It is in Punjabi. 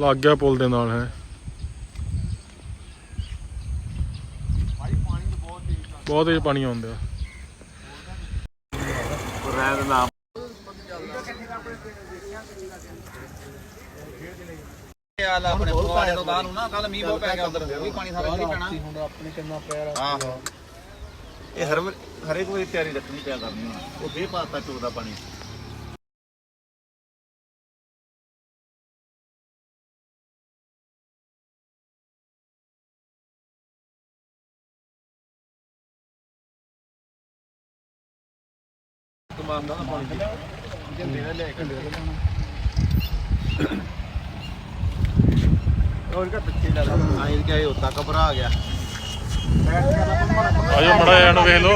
ਲੱਗ ਗਿਆ ਪੁਲ ਦੇ ਨਾਲ ਹੈ। ਬਹੁਤ ਤੇਜ਼ ਪਾਣੀ ਆਉਂਦਾ ਰਹਿਣ ਨਾਮ ਹਾਲ ਆਪਣੇ ਫੁਆੜੇ ਤੋਂ ਬਾਹਰ ਨੂੰ ਨਾ ਕੱਲ ਮੀਂਹ ਬਹੁਤ ਪੈ ਗਿਆ ਉਧਰ ਵੀ ਪਾਣੀ ਸਾਰਾ ਇੱਧਰ ਹੀ ਪੈਣਾ। ਹੁਣ ਆਪਣੇ ਕਿੰਨਾ ਪਿਆ ਆਹੋ ਇਹ ਹਰ ਹਰੇਕ ਵਾਰੀ ਤਿਆਰੀ ਰੱਖਣੀ ਪਿਆ ਕਰਨੀ ਹੁਣ ਉਹ ਦੇ ਪਾਤਾ ਚੋਦਾ ਪਾਣੀ। और का पिछे डाला आइल क्या होता घबरा गया ਆਜੋ ਮੜਾ ਐਨ ਵੇਖ ਲਓ